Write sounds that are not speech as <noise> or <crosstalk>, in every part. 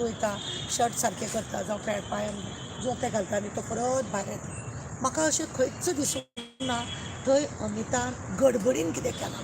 वयता शर्ट सारके करता जावं पॅ पांयान जोते घालता आनी तो परत भायर येता. म्हाका अशें खंयच दिसूंक ना थंय अमितान गडबडीन कितें केलां.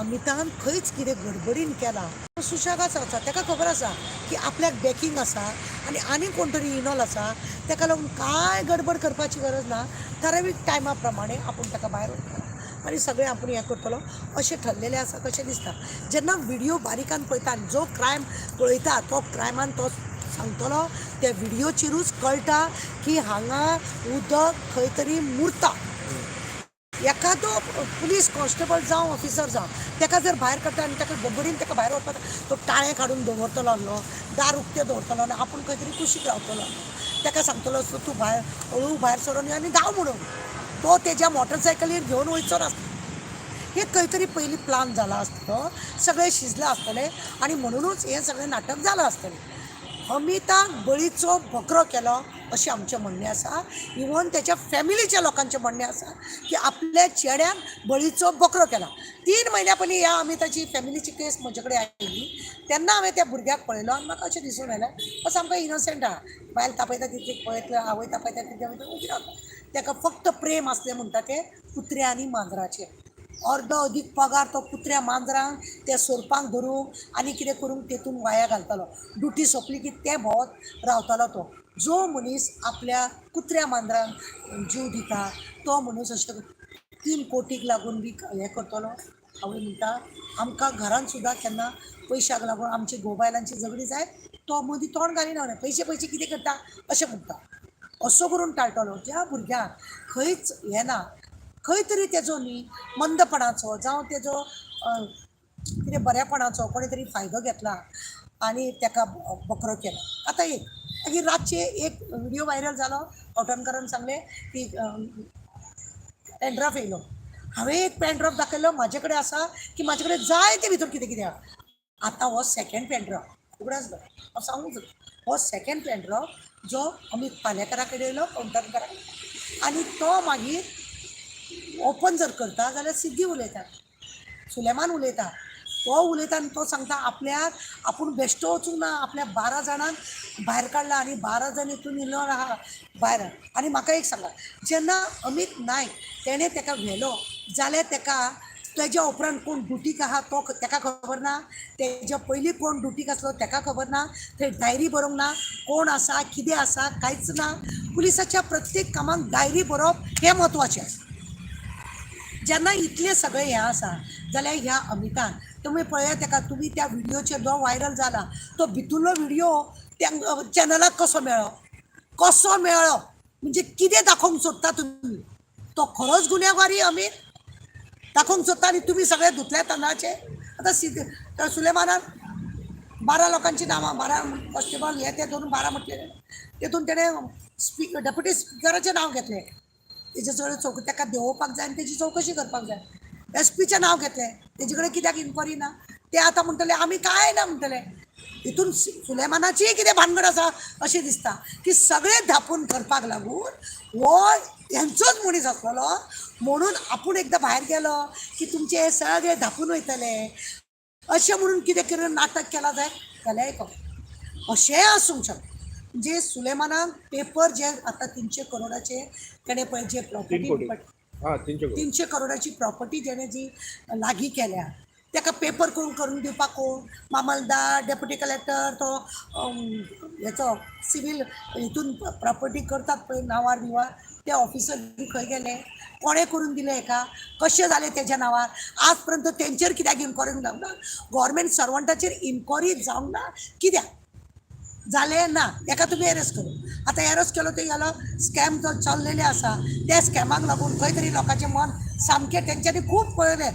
अमितान खंयच कितें गडबडीन केलां. तो सुशेगाद आसा ताका खबर आसा की आपल्याक बॅकींग आसा आनी आनी कोण तरी इनॉल आसा ताका लागून कांय गडबड करपाची गरज ना थारावीक टायमा प्रमाणे आपूण ताका भायर वयतलो आनी सगळें आपूण हें करतलो. अशें ठरलेलें आसा कशें दिसता जेन्ना व्हिडिओ बारीकान पळयता आनी जो क्रायम पळयता तो क्रायमान तो सांगतलो त्या व्हिडिओचेरूच कळटा की हांगा उदक खंय तरी मुरता. एखादो पुलीस कॉन्स्टेबल जावं ऑफिसर जावं ताका जर भायर काडटा आनी ताका गडबडीन ताका भायर वचपाक तो टाळें काडून दवरतलो न्हू दार उक्तें दवरतलो आनी आपूण खंय तरी कुशीक रावतलो ताका सांगतलो तूं भायर हळू भायर सरून यो आनी धांव म्हणून. तो तेज्या मोटरसायकलीर घेवन वयचो नासता हे खंय तरी पयलीं प्लान जाला आसतलो सगळें शिजलां आसतलें आनी म्हणुनूच हें सगळें नाटक जालां आसतलें अमिताक बळीचो बकरो केलो अशें आमचें म्हणणें आसा इवन त्याच्या फॅमिलीच्या लोकांचें म्हणणें आसा की आपल्या चेड्याक बळीचो बकरो केला. तीन म्हयन्या पयलीं ह्या अमिताची फॅमिलीची केस म्हजे कडेन आयिल्ली तेन्ना हांवें त्या भुरग्याक पळयलो आनी म्हाका अशें दिसून आयलें असो आमकां इनोसंट आहा. बायल तापयता तितली पळयतलो आवय तापयता तितली वयता उबी रावता ताका फक्त प्रेम आसलें म्हणटा तें कुत्र्या आनी मांजराचें. अर्दो अदीक पगार तो कुत्र्या मांजरांक त्या सोरपांक धरूंक आनी कितें करूंक तेतून वाया घालतालो. ड्युटी सोंपली की ते भोंवत रावतालो तो. जो मनीस आपल्या कुत्र्या मांजरांक जीव दिता तो मनीस अशें तीन कोटीक लागून बी हें करतलो. आवय म्हणटा आमकां घरान सुद्दां केन्ना पयशाक लागून आमची गोबायलांची झगडी जाय तो मदीं तोंड घालिना म्हणे पयशे पयशे कितें करता? अशें म्हणटा असो करून टाळटलो ज्या भुरग्याक खंयच हें ना खंय तरी तेजो न्ही मंदपणाचो जावं तेजो कितें बऱ्यापणाचो कोणी तरी फायदो घेतला आनी ताका बकरो केलो. आतां एक मागीर रातचे एक व्हिडियो व्हायरल जालो आवटणकरान सांगलें की पेनड्राफ येयलो हांवें एक पेनड्रॉप दाखयलो म्हाजे कडेन आसा की म्हाजे कडेन जाय ते भितर कितें कितें आहा आतां हो सेकेंड पेनड्रॉप उगडास हांव सांगूंक जाय हो सेकेंड पेनड्रॉप जो आमी पालेकारा कडेन येयलो कावंटरकारा आनी तो मागीर ओपन जर करता जाल्यार सिद्धी उलयता. सुलेमान उलयता. तो उलयता आनी तो सांगता आपल्याक आपूण बेश्टो वचूंक ना आपल्या बारा जाणांक भायर काडला आनी बारा जाण हितून इल्लो आहा भायर. आनी म्हाका एक सांगा जेन्ना अमीत नायक तेणें तेका व्हेलो जाल्यार तेका तेज्या उपरांत कोण ड्युटीक आहा तो ताका खबर ना. तेज्या पयलीं कोण ड्युटीक आसलो ताका खबर ना. थंय डायरी बरोवंक ना. कोण आसा कितें आसा कांयच ना. पुलिसाच्या प्रत्येक कामांक डायरी बरोवप हें म्हत्वाचें जेन्ना इतलें सगळें हें आसा जाल्यार ह्या अमितान तुमी पळया ताका तुमी त्या व्हिडियोचेर जो व्हायरल जाला तो भितुरलो व्हिडियो त्या चॅनलाक कसो मेळ्ळो? कसो मेळ्ळो? म्हणजे कितें दाखोवंक सोदता तुमी तो खरोच गुन्यांवारी अमीत टाकून सोदता आनी तुमी सगळे धुतले तांदळाचे. आतां सि सुलेमानान बारा लोकांची नांवां बारा कॉन्स्टेबल हे ते दोन बारा म्हटले. तेतून तेणें स्पीक डेप्युटी स्पिकराचें नांव घेतलें. तेजे कडेन चौक ताका देंवोवपाक जाय आनी तेजी चवकशी करपाक जाय. एस पीचें नांव घेतलें. तेजे कडेन कित्याक इन्क्वायरी ना? ते आतां म्हणटले आमी काय ना? म्हणटले हितून सुलेमानाची कितें भानगड आसा अशें दिसता की सगळें धापून करपाक लागून हो हेंचोच मनीस आसलेलो म्हणून आपूण एकदां भायर गेलो की तुमचे हे सगळे धापून वयतले अशें म्हणून कितें करून नाटक केला जाय? जाल्यार एक अशेंय आसूंक शकता. म्हणजे सुलेमानाक पेपर जे आतां तिनशे करोडाचे तेणें पळय जे प्रॉपर्टी हा तीनशे करोडाची प्रॉपर्टी जेणे जी लागीं केल्या. ताका पेपर कोण करून दिवपाक कोण? मामलदार डेप्युटी कलेक्टर तो हेचो सिवील हितून प्रॉपर्टी करतात पळय नांवार बिवार ते ऑफिसर खंय गेले. कोणें करून दिले हेका कशें जालें तेज्या नांवार आज पर्यंत तेंचेर कित्याक इन्क्वायरी जावंक ना? गोवोरमेंट सर्वंटाचेर इन्क्वायरी जावंक ना? कित्याक जालें ना? एका तुमी एरेस्ट करू आतां एरेस्ट केलो ते गेलो स्कॅम जो चललेले आसा त्या स्कॅमाक लागून खंय तरी लोकांचें मन सामकें तेंच्यांनी खूब पळयलें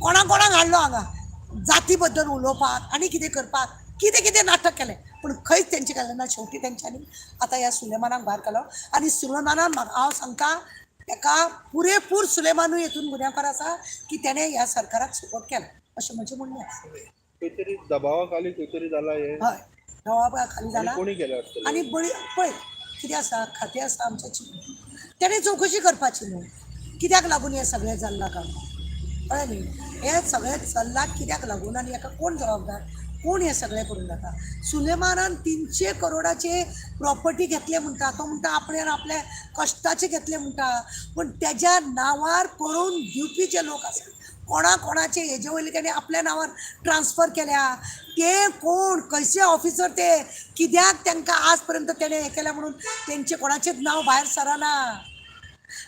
कोणाक कोणाक हाडलो हांगा जाती बद्दल उलोवपाक आनी कितें करपाक? कितें कितें नाटक केलें? पूण खंयच तेंचे केलें ना शेवटी तेंच्यांनी आतां ह्या सुलेमानाक भायर काडलो आनी सुलेमानान म्हाका हांव सांगता ताका पुरेपूर सुलेमानूय हितून गुन्यांवकार आसा की तेणें ह्या सरकाराक सपोर्ट केला. अशें म्हजें म्हणणें आसा दबावा खाली जाला हे हय. जबाबा खाली जाला आनी कोणी केलं आसतलें आनी बळी पळय कितें आसा खातें आसा आमच्या तेणें चवकशी करपाची न्हू. कित्याक लागून हें सगळें जाल्लां काय कळ्ळें न्ही. हें सगळें चल्लां कित्याक लागून आनी हाका कोण जबाबदार? कोण हे सगळें करून जाता? सुलेमानान तिनशे करोडाचे प्रॉपर्टी घेतले म्हणटा तो म्हणटा आपल्यान आपल्या कश्टाचे घेतले म्हणटा पण तेज्या नांवार करून दिवपी लोक आसा कोणा कोणाचे हेजे वयले तेणे आपल्या नांवार ट्रान्सफर केल्या. ते कोण? खंयचे ऑफिसर ते? कित्याक तांकां आज पर्यंत तेणें हें केल्या म्हणून? तेंचे कोणाचेच नांव भायर सरना.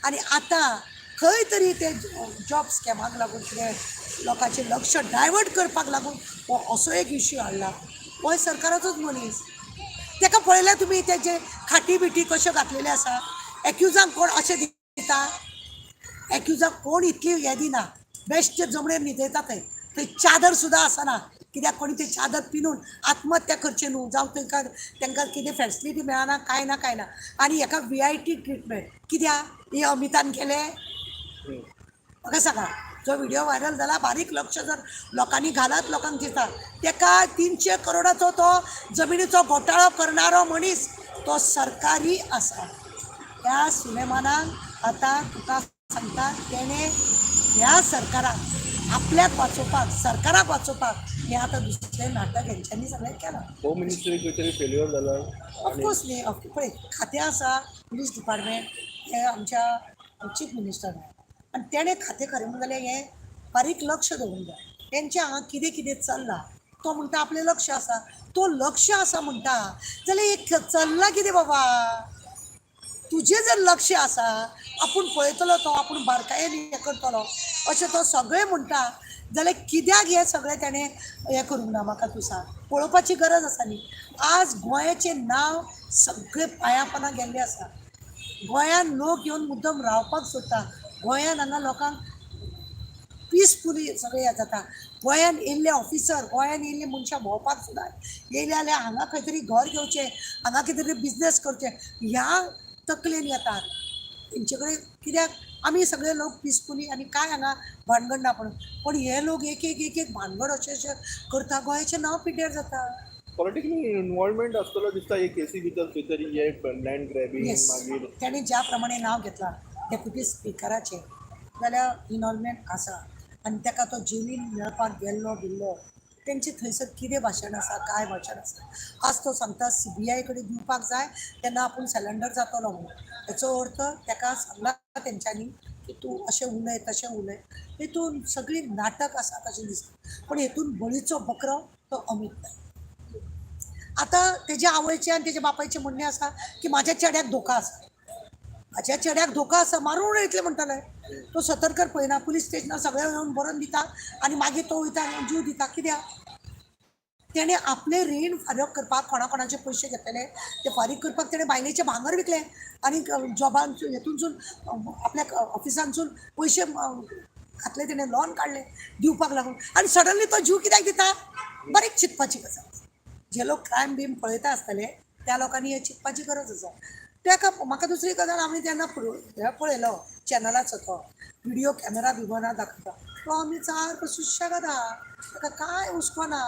आनी आतां खंय तरी ते जॉब स्कॅमाक लागून कितें लोकांचें लक्ष डायवर्ट करपाक लागून हो असो एक इश्यू हाडला. हो सरकाराचोच मनीस. ताका पळयल्या तुमी तेजे खाटी बिटी कश्यो घातलेल्यो आसा एक्युजांक कोण अशें दिता? एक्युजांक कोण इतली हें दिना बेश्टे जमणेर न्हिदयता थंय थंय चादर सुद्दां आसना कित्याक कोणी ते चादर पिनून आत्महत्या करचें न्हू? जावं तांकां तांकां कितें फॅसिलिटी मेळना कांय ना कांय ना. आनी हेका वी आय टी ट्रिटमेंट कित्याक हे अमितान केलें. हम्म. म्हाका सांगा जो व्हिडिओ व्हायरल जाला बारीक लक्ष जर लोकांनी घालत लोकांक दिता तेका तिनशे करोडाचो तो जमिनीचो घोटाळो करणारो मनीस तो सरकारी आसा त्या सुलेमानाक आतां तुका सांगता तेणे ह्या सरकाराक आपल्याक वाचोवपाक सरकाराक वाचोवपाक हें आतां दुसरें नाटक हेंच्यांनी सगळें केलां. होम मिनिस्ट्री खंय तरी फेल्युअर जाला ऑफकोर्स न्ही पळय खातें आसा पुलीस डिपार्टमेंट हे आमच्या चीफ मिनिस्टर आनी त्याने खातें खरें म्हणून हे हें बारीक लक्ष दवरूंक जाय तेंच्या हांगा कितें कितें चल्लां तो म्हणटा आपलें लक्ष आसा तो लक्ष आसा म्हणटा जाल्यार एक चल्लां कितें बाबा. तुजें जर लक्ष आसा आपूण पळयतलो तो आपूण बारकायेन हें करतलो. अशें तो सगळें म्हणटा जाल्यार कित्याक हें सगळें ताणें हें करूंक ना म्हाका तूं सांग पळोवपाची गरज आसा न्ही आज गोंयाचें नांव सगळें पांया गेल्लें आसा गोंयान लोक येवन मुद्दम रावपाक सोदता गोंयान हांगा लोकांक पिसफुली सगळें हें. जाता गोंयान येयल्ले ऑफिसर गोंयान येयल्ले मनशां भोंवपाक सुद्दां येयले जाल्यार हांगा खंय तरी घर घेवचें हांगा कितें तरी बिजनेस करचें. ह्या तकलेन येतात. तेंचे कडेन कित्याक? आमी सगळे लोक पिसफुली आनी काय हांगा भानगड ना पण पण हे लोक एक एक एक एक भानगड अशें अशें करता. गोंयाचें नांव पिड्ड्यार जाता. पॉलिटिकली इन्वॉल्वमेंट आसतलो दिसता एक केसी भितर खंय तरी हे लँड ग्रॅबिंग मागीर. त्याने ज्या प्रमाणे नाव घेतला. डेप्युटी स्पिकराचे? जाल्यार इनवॉल्वमेंट आसा आनी ताका तो जेलीन मेळपाक गेल्लो बिल्लो. तेंचे थंयसर कितें भाशण आसा काय भाशण आसा आज तो सांगता सी बी आय कडेन दिवपाक जाय तेन्ना आपूण सिलेंडर जातलो म्हणून. हेचो अर्थ ताका सांगला तेंच्यांनी की तूं अशें उलय तशें उलय तितून सगळीं नाटक आसा तशें दिसता पूण हेतून बळीचो बकरो तो अमीत नायक आतां तेज्या आवयचें आनी तेज्या बापायचें म्हणणें आसा की म्हाज्या चेड्याक धोका आसा त्याच्या चेड्याक धोका आसा मारून येतले म्हणटाले तो सतर्कर पळयना पुलीस स्टेशनार सगळ्या येवन बरोवन दिता आनी मागीर तो वयता जीव दिता. कित्याक तेणे आपले रीण फारीक करपाक कोणा कोणाचे पयशे घेतलेले. ते फारीक करपाक तेणे बायलेचें भांगर विकलें आनी जॉबान हेतूनसून आपल्या ऑफिसांसून पयशे घातले तेणे लॉन काढले दिवपाक लागून. आनी सडनली तो जीव कित्याक दिता? बारीक चिंतपाची गजाल जे लोक क्रायम बीम पळयता आसतले त्या लोकांनी हे चिंतपाची गरज आसा तेका म्हाका दुसरी गजाल आमी तेन्ना हे पळयलो चॅनलाचो तो व्हिडिओ कॅमेरा बिबोना दाखयता तो आमी सारको सुशेगाद आहा ताका कांय हुस्को ना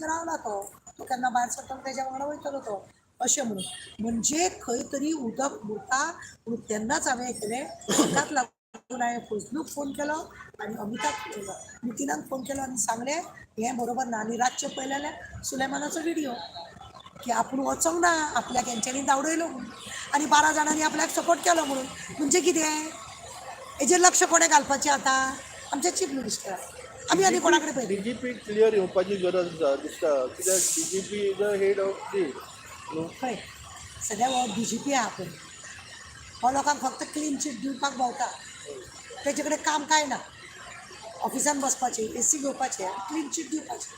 रावला तो. तो केन्ना भायर सरतलो तेज्या वांगडा वयतलो तो. अशें म्हणून. म्हणजे खंय तरी उदक उरता म्हणून तेन्नाच हांवें हें केलें ताकाच लागून हांवें फजलूक फोन केलो आनी अमिताक नितीनाक फोन केलो आनी सांगलें हें बरोबर ना आनी रातचें पळयलें सुलेमानाचो व्हिडियो की आपूण वचोंक ना आपल्याक हेंच्यांनी दावडयलो. म्हणून आनी बारा जाणांनी आपल्याक सपोर्ट केलो म्हणून. म्हणजे कितें हेजेर लक्ष कोणें घालपाचें आतां आमचे चीफ मिनिस्टर आमी आनी कोणा कडेन पळयली डीजीपी क्लियर येवपाची गरज आसा दिसता. कित्याक DGP is a head of the पळय सद्या हो डी जी पी आहा पळय हो लोकांक फक्त क्लीन चीट दिवपाक भोंवता तेजे कडेन काम कांय ना? ऑफिसान बसपाचें ए सी घेवपाचें क्लीन चीट दिवपाचें.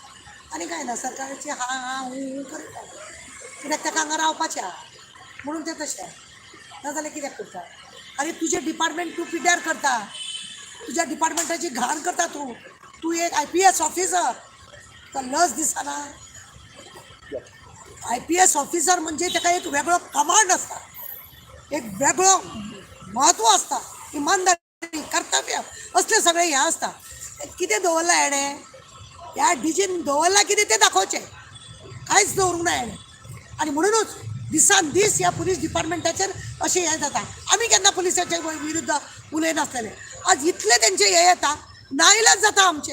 आनी कांय ना सरकारची हा हा हू हू करता कित्याक ताका हांगा रावपाचें आहा. म्हणून तें तशें नाजाल्यार कित्याक करता आनी तुजें डिपार्टमेंट तूं पिड्ड्यार करता. तुज्या डिपार्टमेंटाची घाण करता तूं. तूं एक आय पी एस ऑफिसर तो लज दिसना. आय पी एस ऑफिसर म्हणजे ताका एक वेगळो कमांड आसता एक वेगळो म्हत्व आसता इमानदारी कर्तव्य असले सगळे हे आसता कितें दवरलां हेणें ह्या डिजिन दवरलां कितें तें दाखोवचें कांयच दवरूंक ना हेणें आनी म्हणूनच दिसान दीस ह्या पुलीस डिपार्टमेंटाचेर अशें हें जाता. आमी केन्ना पुलिसाच्या विरुद्ध उलयनासलेले आज इतले तेंचे हे येता नाइलाज जाता आमचे.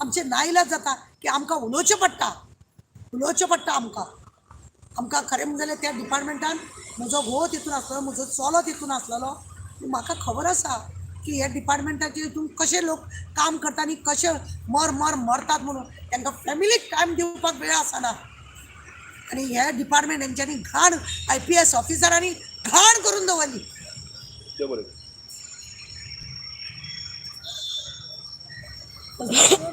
आमचे नाइलाज जाता की आमकां उलोवचें पडटा. उलोवचें पडटा आमकां. आमकां खरें म्हणलें जाल्यार त्या डिपार्टमेंटान म्हजो घोव तितून आसलेलो म्हजो चलो तितून आसलेलो. म्हाका खबर आसा. की ह्या डिपार्टमेंटाचे हितून कशे लोक काम करता आनी कशे मर मर मरतात म्हणून तांकां फॅमिलीक टायम दिवपाक वेळ आसना आनी ह्या डिपार्टमेंट हेंच्यांनी घाण आय पी एस ऑफिसरांनी घाण करून दवरली. <laughs>